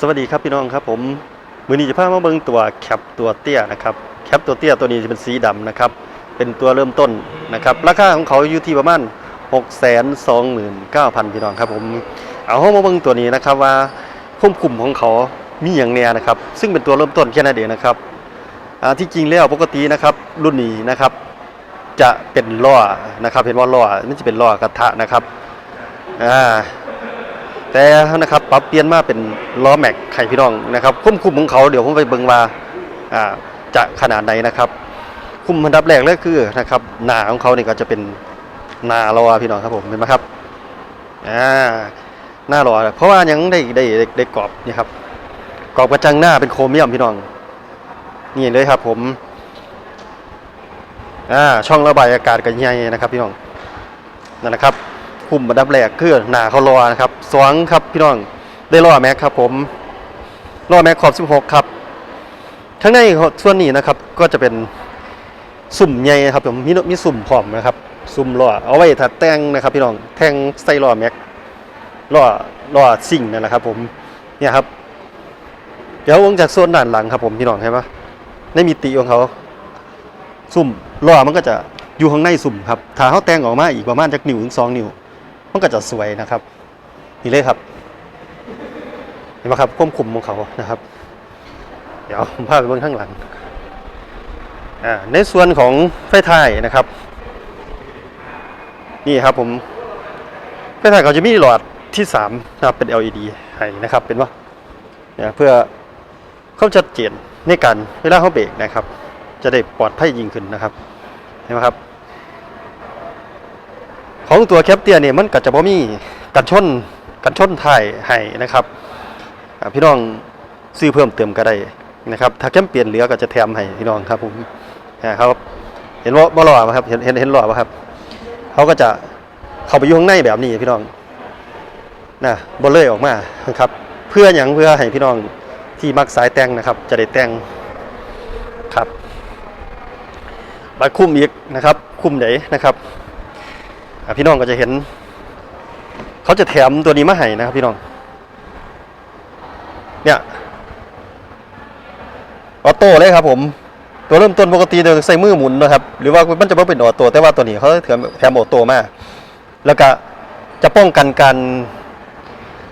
สวัสดีครับพี่น้องครับผมมือนี้จะพามาเบิ่งตัวแคปตัวเตี้ยนะครับแคปตัวเตี้ยตัวนี้จะเป็นสีดำนะครับเป็นตัวเริ่มต้นนะครับราคาของเขาอยู่ที่ประมาณ6 2 9 0 0 0พี่น้องครับผมเอาเข้ามาเบิ่งตัวนี้นะครับว่าคุ้มคุมของเขามีอย่างแน่นะครับซึ่งเป็นตัวเริ่มต้นแค่นั้นเองนะครับที่จริงแล้วปกตินะครับรุ่นนี้นะครับจะเป็นล้อนะครับเห็นว่าล้อมันจะเป็นล้อกระทะนะครับอ่า แต่นะครับปรับเปลี่ยนมาเป็นล้อแม็กไข่พี่น้องนะครับคุ้มคุมของเขาเดี๋ยวผมไปเบิ่งว่าอ่าจะขนาดไหนนะครับ คุ้มอันดับแรกเลยคือนะครับหน้าของเขานี่ก็จะเป็นหน้ารอพี่น้องครับผมเห็นไหมครับอ่าหน้ารอเพราะว่ายังได้ได้ได้ได้กรอบนี่ครับกรอบกระจังหน้าเป็นโครเมียมพี่น้อง นี่เลยครับผมอ่าช่องระบายอากาศกันใหญ่นะครับพี่น้องนั่นนะครับ คุมอันดับแรกคือหนาเขารอนะครับสองครับพี่น้องได้ล้อแม็กครับ ผมล้อแม็กขอบ 16 ครับข้างในส่วนนี้นะครับก็จะเป็นสุ่มใหญ่ครับผมมีมีสุ่มพร้อมนะครับ สุ่มล้อเอาไว้ถัดแต่งนะครับ พี่น้องแทงใส่ล้อแม็กล้อล้อซิ่งนั่นแหละครับ ผมเนี่ยครับ เดี๋ยววงจากโซนด้านหลังครับ ผมพี่น้องเห็นปะในมิติของเขา สุ่มล้อมันก็จะอยู่ข้างในสุ่มครับถ้าเขาแต่งออกมาอีกประมาณจากนิ้วถึงสองนิ้ว มันก็จะสวยนะครับ นี่เลยครับเห็นไหมครับควบคุมของเขานะครับ เดี๋ยวผมพาไปเบื้องข้างหลังในส่วนของไฟท้ายนะครับ นี่ครับผมไฟท้ายเขาจะมีหลอดที่3นะครับเป็น LED ให้นะครับเป็นว่าเนี่ยเพื่อควาชัดเจนในการเวลาเขาเบรกนะครับ จะได้ปลอดภัยยิ่งขึ้นนะครับเห็นไหมครับ ของตัวแคปเตียเนี่ยมันก็จะบ่มีกันชนกันชนไทายให้นะครับพี่น้องซื้อเพิ่มเติมก็ได้นะครับ ถ้าแคมเปลี่ยนเหลือก็จะแถมให้พี่น้องครับผมครับเห็นว่าบ่หล่อไหมครับเห็นเห็นเห็นหล่อไหมครับเขาก็จะเข้าไปอยู่ข้างในแบบนี้พี่น้องนะบ่เลยออกมาครับ เพื่ออย่างเพื่อให้พี่น้องที่มักสายแต่งนะครับ จะได้แต่งครับมาคุ้มอีกนะครับ คุ้มไหนนะครับ พี่น้องก็จะเห็น เขาจะแถมตัวนี้มาให้นะครับพี่น้อง เนี่ยออโต้เลยครับ ผม ตัวเริ่มต้นปกติเราใส่มือหมุนนะครับ หรือว่ามันจะไม่เป็นออโต้แต่ว่าตัวนี้เขาแถมแถมออโต้มาแล้วก็จะป้องกันการ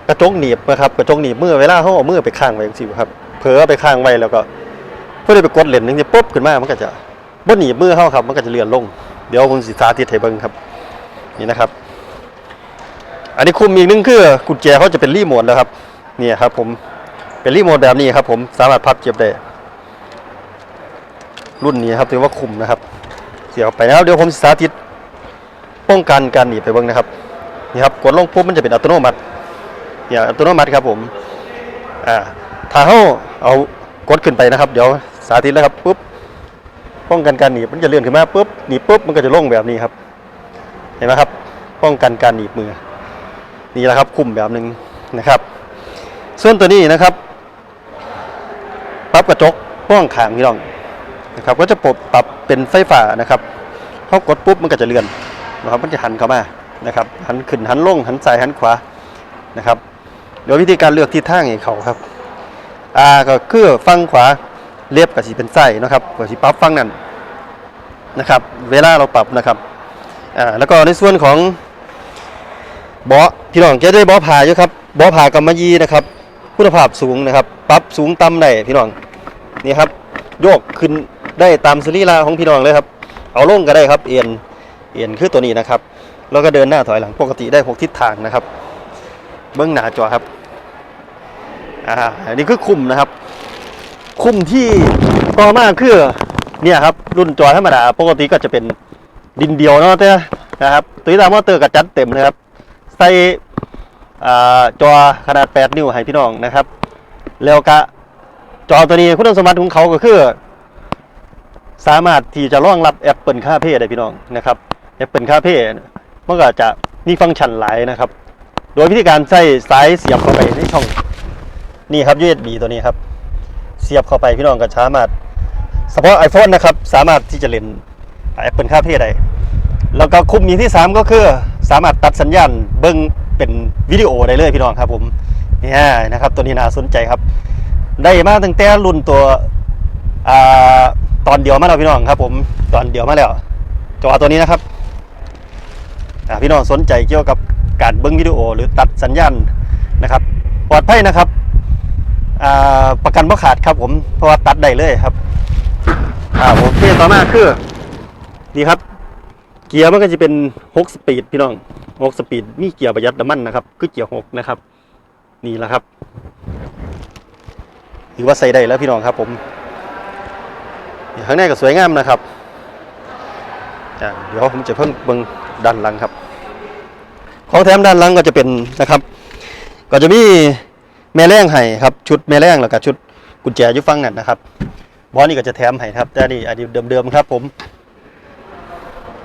กระจกหนีบนะครับกระจกหนีบมือเวลาเขาเอามือไปข้างไว้สิครับเผลอไปข้างไว้แล้วก็เพื่อได้ไปกดเลนส์นึงจะปุ๊บขึ้นมามันก็จะบ่หนีบมือเข้าครับ มันก็จะเลื่อนลง เดี๋ยวผมสิสาธิตให้เบิ่งครับ นี่นะครับ อันนี้คุมอีกนึงคือกุญแจเขาจะเป็นรีโมทแล้วครับนี่ครับผมเป็นรีโมทแบบนี้ครับ ผมสามารถพับเก็บได้รุ่นนี้ครับถือว่าคุมนะครับ เสียบไปแล้วเดี๋ยวผมสาธิตป้องกันการหนีบไปเบิ้งนะครับนี่ครับกดลงปุ๊บมันจะเป็นอัตโนมัติเนี่ยอัตโนมัติครับผมอ่าถ้าเขาเอากดขึ้นไปนะครับ เดี๋ยวสาธิตแล้วครับปุ๊บป้องกันการหนีบมันจะเลื่อนขึ้นมาปุ๊บหนีบปุ๊บมันก็จะลงแบบนี้ครับ เห็นไหมครับ ป้องกันการหนีบมือ นี่แหละครับคุมแบบหนึ่งนะครับ ส่วนตัวนี้นะครับ ปรับกระจกป้องขางพี่น้องนะครับก็จะปรับปรับเป็นไฟฟ้านะครับเขากดปุ๊บมันก็จะเลื่อนนะครับมันจะหันเข้ามานะครับหันขึ้นหันลงหันซ้ายหันขวานะครับเดี๋ยววิธีการเลือกทิศทางให้เขาครับอ่าก็คือฟังขวาเรียบกับสีเป็นไส้นะครับกับสีปรับฟังนั่นนะครับ เวลาเราปรับนะครับ อ่าแล้วก็ในส่วนของบาะพี่น้องจะได้บาะผ่าอยู่ครับบาะผ่ากำมะยีนะครับ คุณภาพสูงนะครับปรับสูงต่ำได้พี่น้องนี่ครับ โยกขึ้นได้ตามสรีระของพี่น้องเลยครับ เอาลงก็ได้ครับ เอ็นเอ็นคือตัวนี้นะครับ แล้วก็เดินหน้าถอยหลังปกติได้หกทิศทางนะครับ เบื้องหน้าจอครับอ่าอันนี้คือคุมนะครับ คุมที่ต่อมาคือเนี่ยครับ รุ่นจอธรรมดาปกติก็จะเป็น ดินเดียวเนาะเต้นะครับตัวนี้ตามอเตอร์กับจัดเต็มเลยครับใส่อ่าจอขนาด 8 นิ้วให้พี่น้องนะครับ แล้วก็จอตัวนี้คุณสมบัติของเขาก็คือ สามารถที่จะรองรับ Apple CarPlay ได้พี่น้องนะครับ Apple CarPlay มันก็จะมีฟังก์ชันหลายนะครับ โดยวิธีการใส่สายเสียบเข้าไปในช่องนี่ครับ USB ตัวนี้ครับ เสียบเข้าไปพี่น้องก็สามารถเฉพาะ iPhone นะครับ สามารถที่จะเล่น Apple CarPlay ได้แล้วก็คุมมีที่ 3 ก็คือสามารถตัดสัญญาณเบิ้งเป็นวิดีโอได้เลยพี่น้องครับผมเนี่ยนะครับตัวนี้น่าสนใจครับ ได้มาตั้งแต่รุ่นตัวอตอนเดียวมาแล้วพี่น้องครับ ผมตอนเดียวมาแล้วจอตัวนี้นะครับพี่น้องสนใจเกี่ยวกับการเบิ้งวิดีโอ หรือตัดสัญญาณนะครับ ปลอดภัยนะครับประกันบ่ขาดครับผมเพราะว่าตัดได้เลยครับอ่าโอเคต่อมาคือ นี่ครับ เกียร์มันก็จะเป็น6สปีดพี่น้อง6สปีดมีเกียร์ประหยัดน้ำมันนะครับคือเกียร์6นะครับ นี่แหละครับถือว่าใส่ได้แล้วพี่น้องครับ ผมข้างในก็สวยงามนะครับเดี๋ยวผมจะเพิ่งเบิ่งด้านหลังครับ ของแถมด้านหลังก็จะเป็นนะครับ ก็จะมีแม่แรงให้ครับ ชุดแม่แรงแล้วก็ชุดกุญแจยุฟังนั่นนะครับบอสนี่ก็จะแถมให้ครับแต่นี่อันนี้เดิมๆครับผม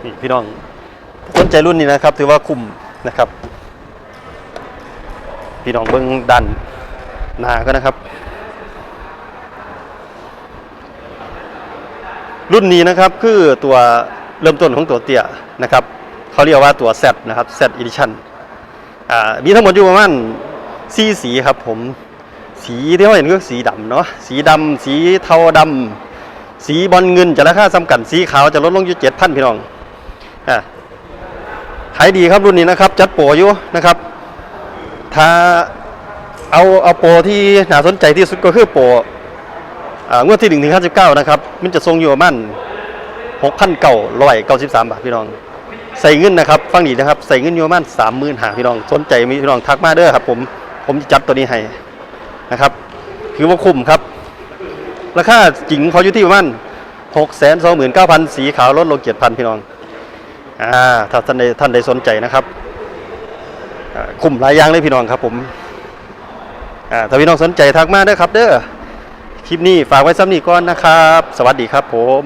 นี่พี่น้องสนใจรุ่นนี้นะครับ ถือว่าคุ้มนะครับ พี่น้องเบิ้งดันหนาก็นะครับ รุ่นนี้นะครับคือตัวเริ่มต้นของตัวเตี้ยนะครับเขาเรียกว่าตัว Z นะครับ Z Edition อ่ามีทั้งหมดอยู่ประมาณสีสีครับผมสีที่เราเห็นก็สีดำเนาะสีดำสีเทาดำสีบอลเงินจะราคาซ้ำกันสีขาวจะลดลงอยู่เจ็ดพันพี่น้อง อ่าขายดีครับรุ่นนี้นะครับจัดโปรอยู่นะครับ ถ้าเอาเอาโปรที่น่าสนใจที่สุดก็คือโปรอ่างวดที่หนึ่งถึงห้าสิบเก้านะครับ มันจะทรงอยู่ประมาณหกพันเก้าร้อยเก้าสิบสามบาทพี่น้อง ใส่เงินนะครับ ฟังดีนะครับ ใส่เงินอยู่ประมาณสามหมื่นหาพี่น้อง สนใจมีพี่น้องทักมาเด้อครับ ผมผมจะจัดตัวนี้ให้นะครับคือว่าคุ้มครับ ราคาจริงเขาอยู่ที่ประมาณหกแสนสองหมื่นเก้าพันสีขาวลดลงเจ็ดพันพี่น้อง อ่าถ้าท่านใดท่านใดสนใจนะครับคุ้มหลายอย่างเลยพี่น้องครับผมอ่าถ้าพี่น้องสนใจทักมาเด้อครับเด้อคลิปนี้ฝากไว้ซ้ำนี้ก่อนนะครับ สวัสดีครับผม